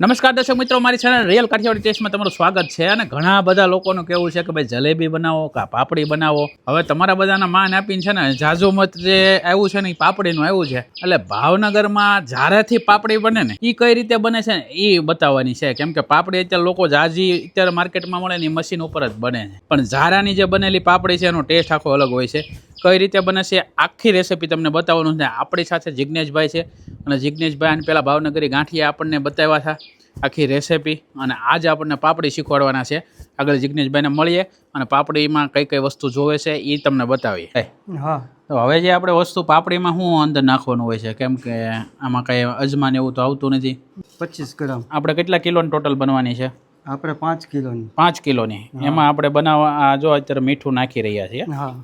નમસ્કાર દર્શક મિત્રો, મારી ચેનલ રિયલ કાઠિયાવાડી ટેસ્ટમાં તમારું સ્વાગત છે અને ઘણા બધા લોકોનું કેવું છે કે ભાઈ જલેબી બનાવો કા પાપડી બનાવો. હવે તમારા બધાના માન આપીને છે ને જાજુ મત જે આવ્યું છે ને એ પાપડીનું આવ્યું છે. એટલે ભાવનગરમાં જ્યારેથી પાપડી બને ને એ કઈ રીતે બને છે ને એ બતાવવાની છે. કેમ કે પાપડી અત્યારે લોકો જાજી અત્યારે માર્કેટમાં મળે ને એ મશીન ઉપર જ બને છે. પણ ઝારાની જે બનેલી પાપડી છે એનો ટેસ્ટ આખો અલગ હોય છે. કઈ રીતે બને છે આખી રેસીપી તમને બતાવવાનું છે. આપણી સાથે જિજ્ઞેશભાઈ છે. અને જિજ્ઞેશભાઈ આને પહેલાં ભાવનગરી ગાંઠિયા આપણને બતાવ્યા હતા. આખી રેસિપી અને આજે આપણને પાપડી શીખવાડવાના છે. આગળ જિજ્ઞેશભાઈને મળીએ અને પાપડીમાં કઈ કઈ વસ્તુ જોવે છે એ તમને બતાવીએ. હે. હા. તો હવે જે આપણે વસ્તુ પાપડીમાં શું અંદર નાખવાનું હોય છે કેમ કે આમાં કઈ અજમાન એવું તો આવતું નથી. પચીસ ગ્રામ. આપણે કેટલા કિલોની ટોટલ બનવાની છે? આપણે પાંચ કિલોની. પાંચ કિલોની. એમાં આપણે બનાવવા આ જો અત્યારે મીઠું નાખી રહ્યા છીએ. હા.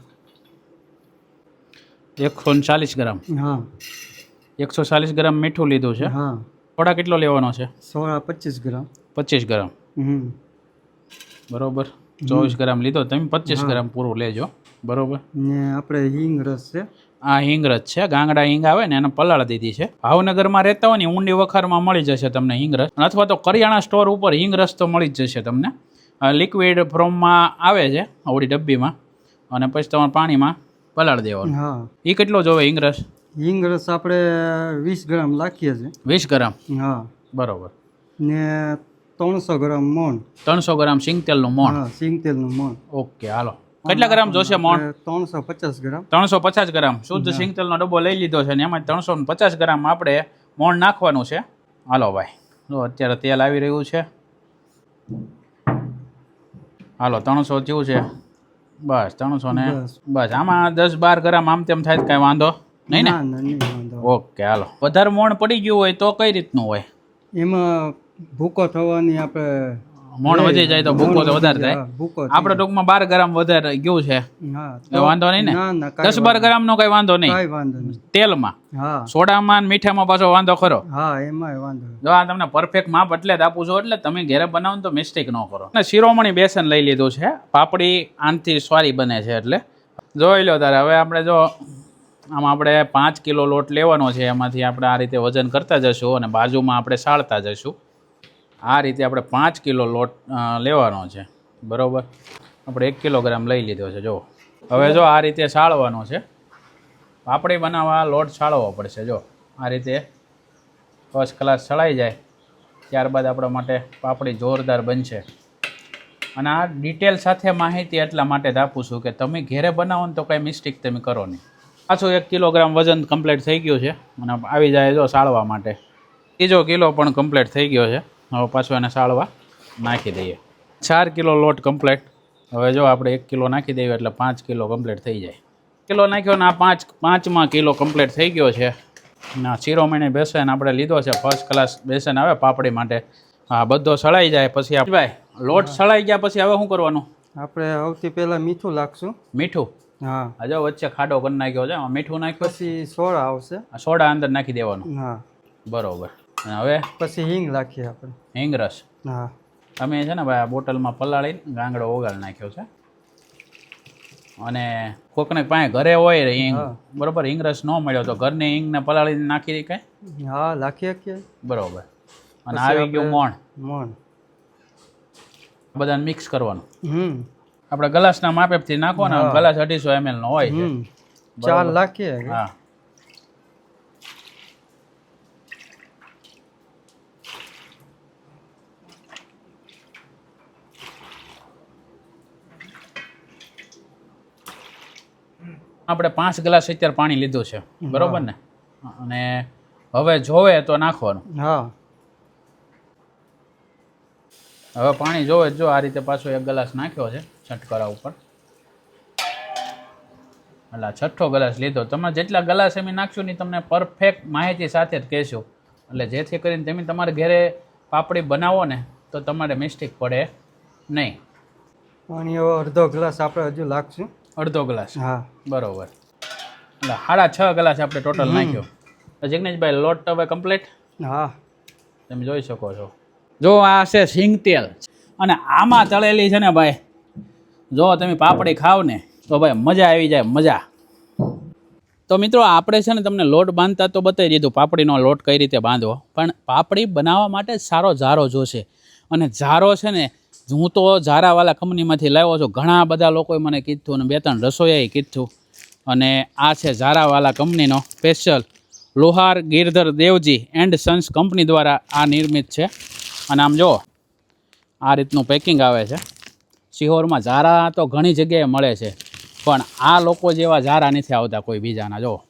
એકસો ચાલીસ ગ્રામ. હા. એકસો ચાલીસ ગ્રામ મીઠું લીધું છે. હા. થોડા કેટલો લેવાનો છે? સોળા પચીસ ગ્રામ. પચીસ ગ્રામ. હમ. બરોબર. ચોવીસ ગ્રામ લીધો તમે પચીસ ગ્રામ પૂરું લેજો. બરોબર. ને આપણે હિંગ રસ છે. આ હિંગ રસ છે ગાંગડા હિંગ આવે ને એને પલાળ દીધી છે. ભાવનગરમાં રહેતા હોય ને ઊંડી વખારમાં મળી જશે તમને હિંગ રસ. અથવા તો કરિયાણા સ્ટોર ઉપર હિંગ રસ તો મળી જ જશે તમને. લિક્વિડ ફોર્મમાં આવે છે આવડી ડબ્બીમાં. અને પછી તમારે પાણીમાં પલાળ દેવાનું. એ કેટલો જોવે હિંગ રસ? હિંગ રસ આપણે વીસ ગ્રામ નાખીએ છીએ. વીસ ગ્રામ? હા. બરોબર. ને ત્રણસો ગ્રામ મોણ. ત્રણસો ગ્રામ સિંગ તેલનું મોણ? હા સિંગ તેલનું મોણ. ઓકે હાલો. કેટલા ગ્રામ જોશે મોણ? ત્રણસો પચાસ ગ્રામ. ત્રણસો પચાસ ગ્રામ. શુદ્ધ સિંગ તેલનો ડબ્બો લઈ લીધો છે ને એમાં ત્રણસો પચાસ ગ્રામ આપણે મોણ નાખવાનું છે. હાલો ભાઈ. જો અત્યારે તેલ આવી રહ્યું છે. હાલો ત્રણસો જેવું છે. બસ ત્રણસો ને બસ. આમાં દસ બાર ગ્રામ આમ તેમ થાય કાંઈ વાંધો નહીં ને? ઓકે હાલો. વધારે મોણ પડી ગયું હોય તો કઈ રીતનું હોય? એમાં ભૂકો થવાની આપણે મોણ વધી જાય તો ભૂકો તો વધારે થાય. આપણે ટૂંકમાં બાર ગ્રામ વધારે ગયું છે. વાંધો નહીં ને? દસ બાર ગ્રામ નો કઈ વાંધો નહીં. તેલમાં? સોડામાં મીઠામાં પાછો વાંધો ખરો? હા વાંધો જો આ તમને પરફેક્ટ માપ એટલે જ આપું છું એટલે તમે ઘરે બનાવો તો મિસ્ટેક ન કરો. અને શિરોમણી બેસન લઈ લીધું છે. પાપડી આનથી સ્વારી બને છે એટલે. જોઈ લો તારે હવે આપણે જો આમાં આપણે પાંચ કિલો લોટ લેવાનો છે, એમાંથી આપણે આ રીતે વજન કરતા જશું અને બાજુમાં આપણે સાળતા જશું. આ રીતે આપણે પાંચ કિલો લોટ લેવાનો છે. બરાબર? આપણે એક કિલોગ્રામ લઈ લીધો છે જો હવે જો આ રીતે સાળવાનો છે. પાપડી બનાવવા લોટ સાળવો પડશે જો આ રીતે ફર્સ્ટ ક્લાસ ચડાઈ જાય. ત્યારબાદ આપણા માટે પાપડી જોરદાર બનશે. અને આ ડિટેલ સાથે માહિતી એટલા માટે જ આપું છું કે તમે ઘેરે બનાવો ને તો કાંઈ મિસ્ટેક તમે કરો નહીં. પાછું એક કિલોગ્રામ વજન કમ્પ્લીટ થઈ ગયું છે. અને આવી જાય જો સાળવા માટે. ત્રીજો કિલો પણ કમ્પ્લીટ થઈ ગયો છે. હવે પાછું એને સાળવા નાખી દઈએ. ચાર કિલો લોટ કમ્પ્લીટ હવે જો આપણે એક કિલો નાખી દઈએ એટલે પાંચ કિલો કમ્પ્લીટ થઈ જાય. કિલો નાખ્યો ને આ પાંચ પાંચમાં કિલો કમ્પ્લીટ થઈ ગયો છે. ના શિરોમણી બેસન આપણે લીધો છે. ફર્સ્ટ ક્લાસ બેસન આવે પાપડી માટે. હા બધો સળાઈ જાય પછી ભાઈ લોટ સળાઈ ગયા પછી હવે શું કરવાનું? આપણે સૌથી પહેલાં મીઠું લાગશું મીઠું? હા. આ વચ્ચે ખાડો કરી નાખ્યો છે. મીઠું નાખ્યું? પછી સોડા આવશે. સોડા અંદર નાખી દેવાનું. હા. બરોબર. અને હવે? પછી હિંગ નાખીએ આપણે. હિંગ રસ. હા. અમે છે ને ભાઈ આ બોટલમાં પલાળીને ગાંગડો ઓગાળ નાખ્યો છે. અને કોકને પાસે ઘરે હોય હિંગ. બરોબર હિંગ રસ ન મળ્યો તો ઘરની હિંગને પલાળીને નાખી દે કાંઈ? હા નાખીએ શકીએ. બરોબર. અને આવી ગયું મોણ. મોણ. બધાને મિક્સ કરવાનું. હમ. આપણે ગ્લાસના માપેથી નાખો ને ગ્લાસ અઢીસો એમએલ નો હોય છે. ચાર નાખીએ હા. આપણે પાંચ ગ્લાસ અત્યારે પાણી લીધું છે. બરોબર ને? અને હવે જોવે તો નાખવાનું. હા. હવે પાણી જોવે જો આ રીતે પાછો એક ગ્લાસ નાખ્યો છે. છટકરા ઉપર. એટલે છઠ્ઠો ગ્લાસ લીધો. તમે જેટલા ગ્લાસ એમ નાખશો ને તમને પરફેક્ટ માહિતી સાથે જ કહેશો. એટલે જેથી કરીને તમે તમારે ઘરે પાપડી બનાવો ને તો તમારે મિસ્ટેક પડે નહીં. પાણી અડધો ગ્લાસ આપણે હજુ લાગશું. અડધો ગ્લાસ? હા. બરોબર. એટલે સાડા છ ગ્લાસ આપણે ટોટલ નાખ્યો. તો જિગ્નેશભાઈ લોટ હવે કમ્પ્લીટ હા. તમે જોઈ શકો છો. જો આ છે સિંગ તેલ. અને આમાં તળેલી છે ને ભાઈ જો તમે પાપડી ખાવ ને, તો ભાઈ મજા આવી જાય, મજા. તો મિત્રો આપણે છે ને તમને લોટ બાંધતા તો બતાવી દીધું, પાપડીનો લોટ કઈ રીતે બાંધવો. પણ પાપડી બનાવવા માટે સારો ઝારો જોશે. અને ઝારો છે ને, હું તો ઝારાવાળા કંપનીમાંથી લાવ્યો છું. ઘણા બધા લોકોએ મને કીધું અને બે ત્રણ રસોઈયાએ કીધું. અને આ છે ઝારાવાલા કંપનીનો special Lohar Girdhar Devji and sons company દ્વારા આ નિર્મિત છે. અને આમ જો આ રીતનું પેકિંગ આવે છે. સિહોરમાં ઝારા તો ઘણી જગ્યાએ મળે છે, પણ આ લોકો જેવા ઝારા નથી આવતા કોઈ બીજાના, જો.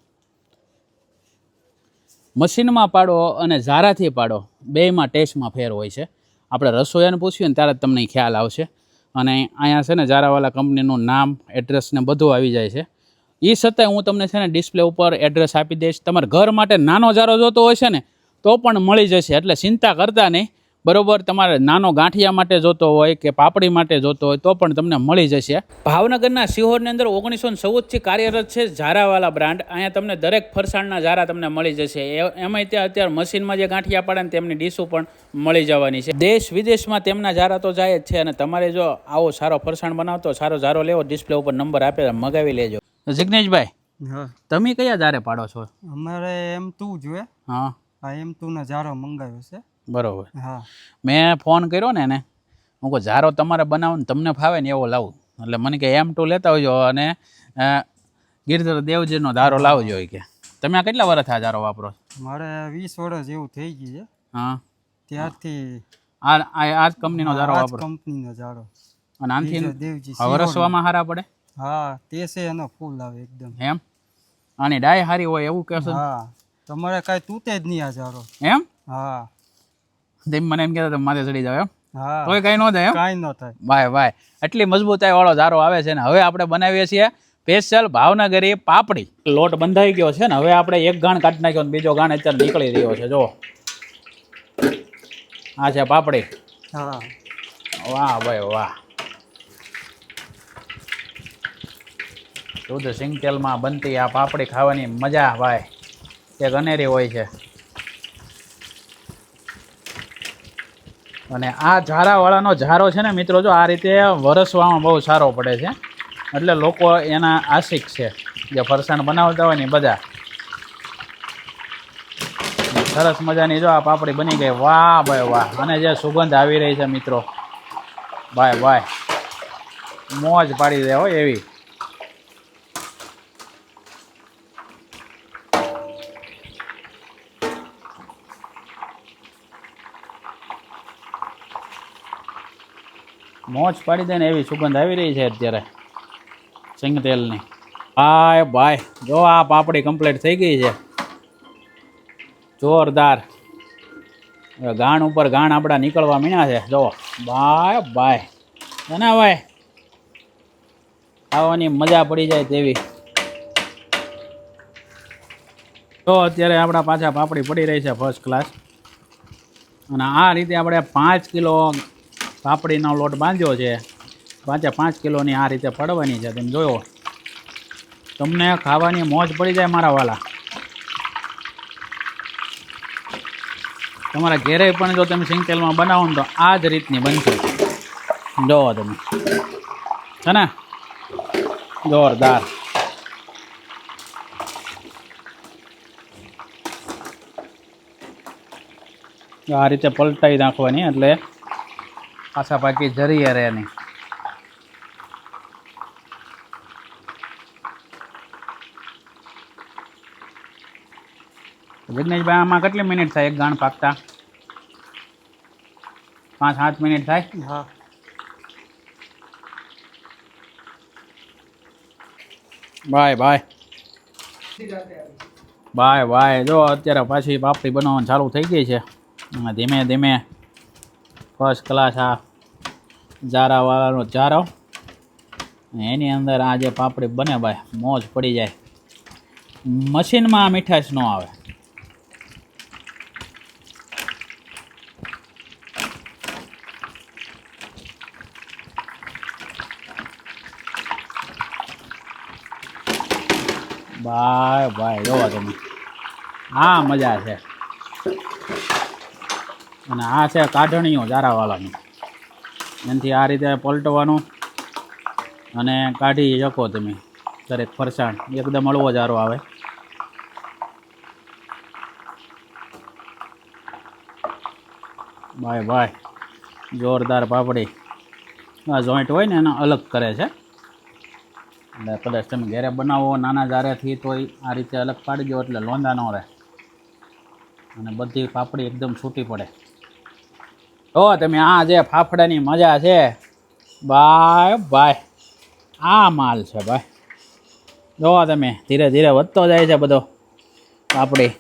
મશીનમાં પાડો અને ઝારાથી પાડો, બેયમાં ટેસ્ટમાં ફેર હોય છે. આપણે રસોઈયાને પૂછ્યું ને ત્યારે જ તમને ખ્યાલ આવશે. અને અહીંયા છે ને ઝારાવાલા કંપનીનું નામ, એડ્રેસ ને બધું આવી જાય છે. એ છતાંય હું તમને છે ને ડિસ્પ્લે ઉપર એડ્રેસ આપી દઈશ. તમારે ઘર માટે નાનો ઝારો જોતો હોય છે ને, તો પણ મળી જશે. એટલે ચિંતા કરતા નહીં. બરોબર તમારે નાનો ગાંઠિયા માટે જોતો હોય કે પાપડી માટે જોતો હોય તો પણ તમને મળી જશે. ભાવનગરના સિહોરની અંદર ઓગણીસો ચૌદથી કાર્યરત છે ઝારાવાલા બ્રાન્ડ. અહીંયા તમને દરેક ફરસાણના ઝારા તમને મળી જશે. એ- એમાંય ત્યાં અત્યારે મશીનમાં જે ગાંઠિયા પડે ને તેમની ડીશો પણ મળી જવાની છે. દેશ વિદેશમાં તેમના ઝારા તો જાય જ છે અને તમારે જો આવો સારો ફરસાણ બનાવતો સારો ઝારો લેવો ડિસ્પ્લે ઉપર નંબર આપે મગાવી લેજો. જિગ્નેશભાઈ હા. તમે કયા ઝારે પાડો છો? અમારે એમ તું જોઈએ હા. એમ તું ને ઝારો મંગાવ્યો છે. બરોબર. હા. મેં ફોન કર્યો ને એને. હું કહું ઝારો તમારે બનાવો ને તમને ફાવે ને એવો લાવું. એટલે મને કે એમ ટુ લેતા આવજો. અને ગિરધર દેવજીનો ધારો લાવજો કે તમે આ કેટલા વર્ષ આ ઝારો વાપરો મારે વીસ વર્ષ એવું થઈ ગયું છે. હા. ત્યારથી આ આ જ કંપનીનો ઝારો વાપરો કંપનીનો જાડો અને આનથી દેવજી વરસવામાં હારા પડે? હા તે છે એનો ફૂલ આવે એકદમ. એમ? આની ડાય હારી હોય એવું કહેશો હા. તમારે કાંઈ તૂટે જ નહીં આ જારો એમ? હા. તેમ મને એમ કહેતા માથે ચડી જાવ એમ. કઈ તોય ન થાય કઈ ન થાય. ભાઈ ભાઈ એટલી મજબૂતાઈ વાળો ઝારો આવે છે ને હવે આપણે બનાવીએ છીએ સ્પેશિયલ ભાવનગરી પાપડી. લોટ બંધાઈ ગયો છે ને હવે આપણે એક ગાણ કાઢી નાખ્યો ને બીજો ગાણ અત્યારે નીકળી રહ્યો છે જો. આ છે પાપડી. હા. વાહ ભાઈ વાહ. શુદ્ધ સિંગ તેલમાં બનતી આ પાપડી ખાવાની મજા ભાઈ. એક અનેરી હોય છે. અને આ ઝારાવાળાનો ઝારો છે ને, મિત્રો, જો આ રીતે વરસવામાં બહુ સારો પડે છે. એટલે લોકો એના આશિક છે. જે ફરસાણ બનાવતા હોય ને બધા. સરસ મજાની જો આ પાપડી બની ગઈ. વાહ, ભાઈ વાહ. અને જે સુગંધ આવી રહી છે, મિત્રો. બાય બાય મોજ પાડી દે હોય એવી. મોજ પાડી દે ને એવી સુગંધ આવી રહી છે અત્યારે. સિંગ તેલની બાય બાય જો આ પાપડી કમ્પ્લીટ થઈ ગઈ છે. જોરદાર. ગાણ ઉપર ગાણ આપણા નીકળવા મીણ્યા છે. જો બાય બાય ના ભાઈ? ખાવાની મજા પડી જાય તેવી. તો અત્યારે આપણા પાછા પાપડી પડી રહી છે ફર્સ્ટ ક્લાસ અને આ રીતે આપણે પાંચ કિલો પાપડીનો લોટ બાંધ્યો છે. પાંચે પાંચ કિલોની આ રીતે પડવાની છે. તમે જોયો. તમને ખાવાની મોજ પડી જાય મારા વાલા. તમારા ઘેરે પણ જો તમે સિંગતેલમાં બનાવો ને તો આ જ રીતની બનશે. જોવો તમે. છે ને? જોરદાર. આ રીતે પલટાઈ નાખવાની, એટલે પાછા પાકી જરીએ રહે નહીં. જિગ્નેશભાઈ આમાં કેટલી મિનિટ થાય એક ગાણ પાકતા? પાંચ સાત મિનિટ થાય? હા. Bye bye. Bye bye. જો અત્યારે પાછી પાપડી બનાવવાનું ચાલુ થઈ ગઈ છે. ધીમે ધીમે ફર્સ્ટ ક્લાસ આ જારાવાળાનો ઝારો એની અંદર આ જે પાપડી બને ભાઈ, મોજ પડી જાય. મશીનમાં આ મીઠાશ ન આવે. બાય બાય જોવા તમે. હા મજા છે. અને આ છે કાઢણીઓ ઝારાવાળાની એનાથી આ રીતે પલટવાનું અને કાઢી શકો તમે. દરેક ફરસાણ. એકદમ હળવો ઝારો આવે. ભાઈ ભાઈ જોરદાર પાપડી. આ જોઈન્ટ હોય ને એના અલગ કરે છે. એટલે કદાચ તમે ઘેરે બનાવો, નાના જારેથી તો આ રીતે અલગ પાડી દો એટલે લોંદા ન રહે. અને બધી પાપડી એકદમ છૂટી પડે. તો તમે આ જે ફાફડાની મજા છે. બાય બાય આ માલ છે, ભાઈ. જો તમે ધીરે ધીરે વધતો જાય છે બધો પાપડી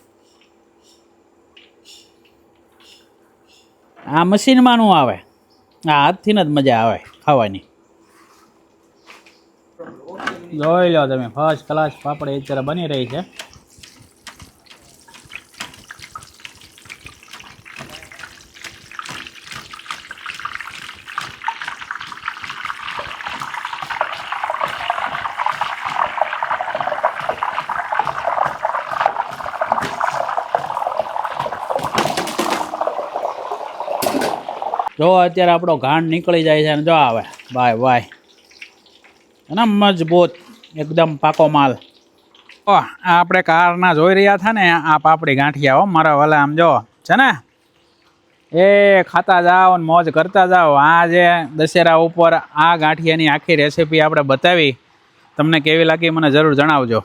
આ મશીનમાં નું આવે. આ હાથથી જ મજા આવે ખાવાની. જોઈ લો તમે ફર્સ્ટ ક્લાસ પાપડી અત્યારે બની રહી છે. જો અત્યારે આપણો ઘાણ નીકળી જાય છે અને જો આવે. Bye bye. અને મજબૂત, એકદમ પાકો માલ. ઓ, આ આપણે કારના જોઈ રહ્યા હતા ને, આ પાપડી ગાંઠિયા હો, મારા વાલા આમ જો, છે ને? એ ખાતા જાઓ ને મોજ કરતા જાઓ. આ જે દશેરા ઉપર આ ગાંઠિયાની આખી રેસીપી આપણે બતાવી. તમને કેવી લાગી મને જરૂર જણાવજો.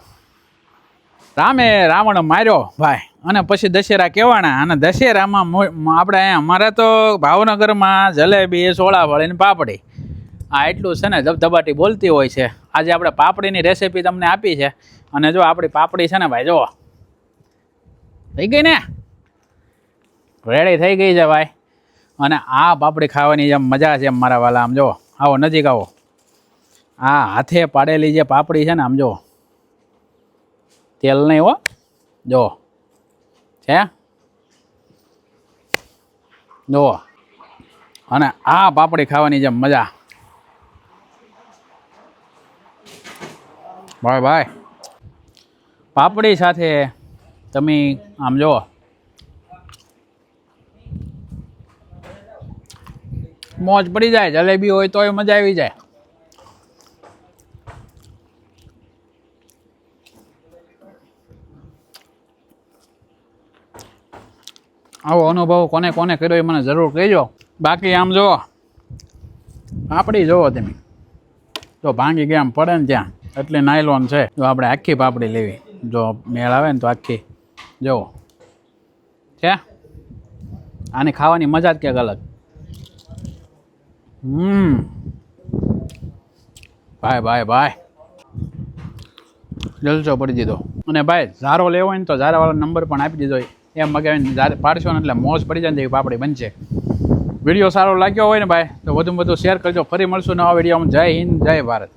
રામે રાવણ માર્યો. ભાઈ. અને પછી દશેરા કહેવાના અને દશેરામાં આપણે અહીંયા અમારે તો ભાવનગરમાં જલેબી સોળા વળીને પાપડી. આ એટલું છે ને ધબધબાટી બોલતી હોય છે. આજે આપણે પાપડીની રેસીપી તમને આપી છે. અને જો આપણી પાપડી છે ને ભાઈ જુઓ. થઈ ગઈ ને? રેડી થઈ ગઈ છે ભાઈ. અને આ પાપડી ખાવાની જેમ મજા છે એમ મારા વાલા આમ જુઓ. આવો નજીક આવો. આ હાથે પાડેલી જે પાપડી છે ને આમ જુઓ. તેલ નહીં હો. જો. છે? જો. અને આ પાપડી ખાવાની જેમ મજા. ભાઈ ભાઈ. પાપડી સાથે તમે આમ જુઓ મોજ પડી જાય, જલેબી હોય તોય મજા આવી જાય. આવો અનુભવ કોને કોને કર્યો એ મને જરૂર કહેજો. બાકી આમ જુઓ. પાપડી જુઓ તમે. જો ભાંગી ગયા પડે ને ત્યાં. એટલે નાયલોન છે. જો આપણે આખી પાપડી લેવી. જો મેળ આવે ને તો આખી. જુઓ. છે? આની ખાવાની મજા જ ક્યાંક અલગ. હમ. ભાઈ ભાઈ ભાઈ. જલસો પડી દીધો. અને ભાઈ, ઝારો લેવો હોય ને તો ઝારાવાળા નંબર પણ આપી દીધો એમ મગાવીને પાડશો ને એટલે મોજ પડી જાય ને એવી પાપડી બનશે. વીડિયો સારો લાગ્યો હોય ને ભાઈ, તો વધુમાં વધુ શેર કરજો. ફરી મળશું નવા વિડીયોમાં. જય હિન્દ, જય ભારત.